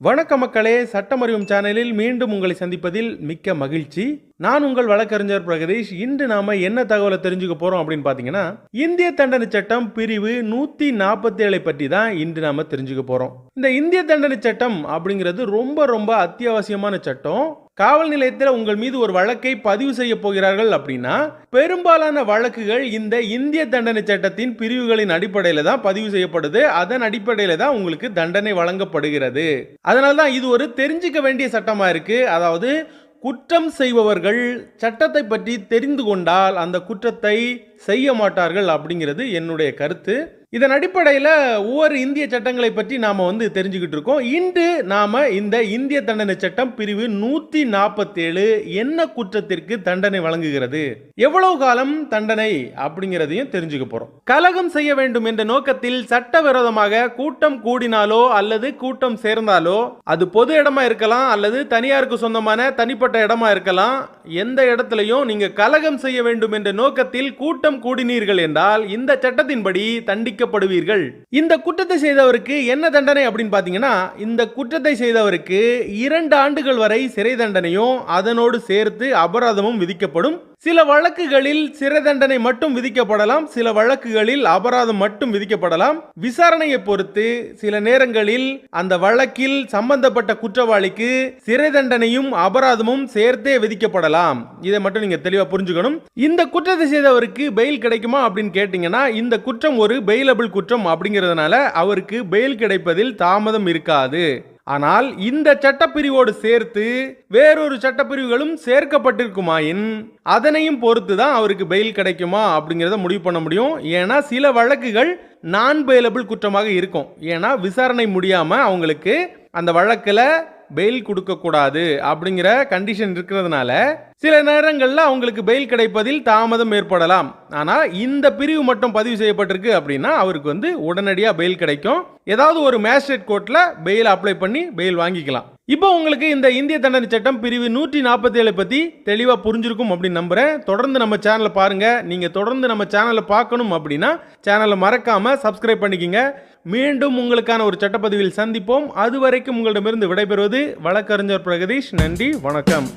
வணக்க மக்களே சட்டமறிவும் சேனலில் மீண்டும் உங்களை சந்திப்பதில் மிக்க மகிழ்ச்சி. நான் உங்கள் வழக்கறிஞர் பிரகதீஷ் இன்று நாம என்ன தகவலை தெரிஞ்சுக்க போறோம் அப்படின்னு பாத்தீங்கன்னா இந்திய தண்டனை சட்டம் பிரிவு நூத்தி நாற்பத்தி ஏழை பற்றி தான் இன்று நாம தெரிஞ்சுக்க போறோம். இந்த இந்திய தண்டனை சட்டம் அப்படிங்கிறது ரொம்ப ரொம்ப அத்தியாவசியமான சட்டம். காவல் நிலையத்தில் உங்கள் மீது ஒரு வழக்கை பதிவு செய்ய போகிறார்கள் அப்படின்னா பெரும்பாலான வழக்குகள் இந்த இந்திய தண்டனை சட்டத்தின் பிரிவுகளின் அடிப்படையில் தான் பதிவு செய்யப்படுது. அதன் அடிப்படையில் தான் உங்களுக்கு தண்டனை வழங்கப்படுகிறது. அதனால தான் இது ஒரு தெரிஞ்சுக்க வேண்டிய சட்டமாக இருக்கு. அதாவது குற்றம் செய்பவர்கள் சட்டத்தை பற்றி தெரிந்து கொண்டால் அந்த குற்றத்தை செய்ய மாட்டார்கள் அப்படிங்கிறது என்னுடைய கருத்து. இதன் அடிப்படையில் ஒவ்வொரு இந்திய சட்டங்களை பற்றி நாம் வந்து தெரிஞ்சுக்கிட்டு இருக்கோம். இன்று நாம் இந்த இந்திய தண்டனை சட்டம் பிரிவு நூற்றி நாற்பத்தேழு என்ன குற்றத்திற்கு தண்டனை வழங்குகிறது? எவ்வளவு காலம் தண்டனை அப்படிங்கிறதையும் தெரிஞ்சுக்க போகிறோம் கலகம் செய்ய வேண்டும் என்ற நோக்கத்தில் சட்டவிரோதமாக கூட்டம் கூடினாலோ அல்லது கூட்டம் சேர்ந்தாலோ அது பொது இடமா இருக்கலாம் அல்லது தனியாருக்கு சொந்தமான தனிப்பட்ட இடமா இருக்கலாம். எந்த இடத்துலையும் நீங்கள் கலகம் செய்ய வேண்டும் என்ற நோக்கத்தில் கூட்டம் கூடினீர்கள் என்றால் இந்த சட்டத்தின்படி தண்டிக்கப்படுவீர்கள் இந்த குற்றத்தை செய்தவருக்கு என்ன தண்டனை அப்படின்னு பாத்தீங்கன்னா இந்த குற்றத்தை செய்தவருக்கு இரண்டு ஆண்டுகள் வரை சிறை தண்டனையும் அதனோடு சேர்த்து அபராதமும் விதிக்கப்படும். சில வழக்குகளில் சிறை தண்டனை மட்டும் விதிக்கப்படலாம் சில வழக்குகளில் அபராதம் மட்டும் விதிக்கப்படலாம். விசாரணையை பொறுத்து சில நேரங்களில் அந்த வழக்கில் சம்பந்தப்பட்ட குற்றவாளிக்கு சிறை தண்டனையும் அபராதமும் சேர்த்தே விதிக்கப்படலாம். இதை மட்டும் நீங்க தெளிவா புரிஞ்சுக்கணும். இந்த குற்றத்தை செய்தவருக்கு பெயில் கிடைக்குமா அப்படின்னு கேட்டீங்கன்னா இந்த குற்றம் ஒரு பெயிலபிள் குற்றம் அப்படிங்கிறதுனால அவருக்கு பெயில் கிடைப்பதில் தாமதம் இருக்காது. ஆனால் இந்த சட்டப்பிரிவோடு சேர்த்து வேறொரு சட்டப்பிரிவுகளும் சேர்க்கப்பட்டிருக்குமாயின் அதனையும் பொறுத்து தான் அவருக்கு பெயில் கிடைக்குமா அப்படிங்கிறத முடிவு பண்ண முடியும். ஏன்னா சில வழக்குகள் நான் பெயிலபிள் குற்றமாக இருக்கும். ஏன்னா விசாரணை முடியாமல் அவங்களுக்கு அந்த வழக்கில் பெயில் கொடுக்கக்கூடாது அப்படிங்கிற கண்டிஷன் இருக்கிறதுனால சில நேரங்களில் அவங்களுக்கு பெயில் கிடைப்பதில் தாமதம் ஏற்படலாம். ஆனால் இந்த பிரிவு மட்டும் பதிவு செய்யப்பட்டிருக்கு அப்படின்னா அவருக்கு வந்து உடனடியாக பெயில் கிடைக்கும். ஏதாவது ஒரு மேஜிஸ்ட்ரேட் கோர்ட்டில் பெயில் அப்ளை பண்ணி பெயில் வாங்கிக்கலாம். இப்போ உங்களுக்கு இந்த இந்திய தண்டனை சட்டம் பிரிவு நூற்றி நாற்பத்தி ஏழு பற்றி தெளிவாக புரிஞ்சிருக்கும் அப்படின்னு நம்புகிறேன் தொடர்ந்து நம்ம சேனலை பாருங்கள் நீங்கள் தொடர்ந்து நம்ம சேனலை பார்க்கணும் அப்படின்னா சேனலை மறக்காமல் சப்ஸ்கிரைப் பண்ணிக்கிங்க. மீண்டும் உங்களுக்கான ஒரு சட்டப்பதிவில் சந்திப்போம். அதுவரைக்கும் உங்களிடமிருந்து விடைபெறுவது வழக்கறிஞர் பிரகதீஷ். நன்றி வணக்கம்.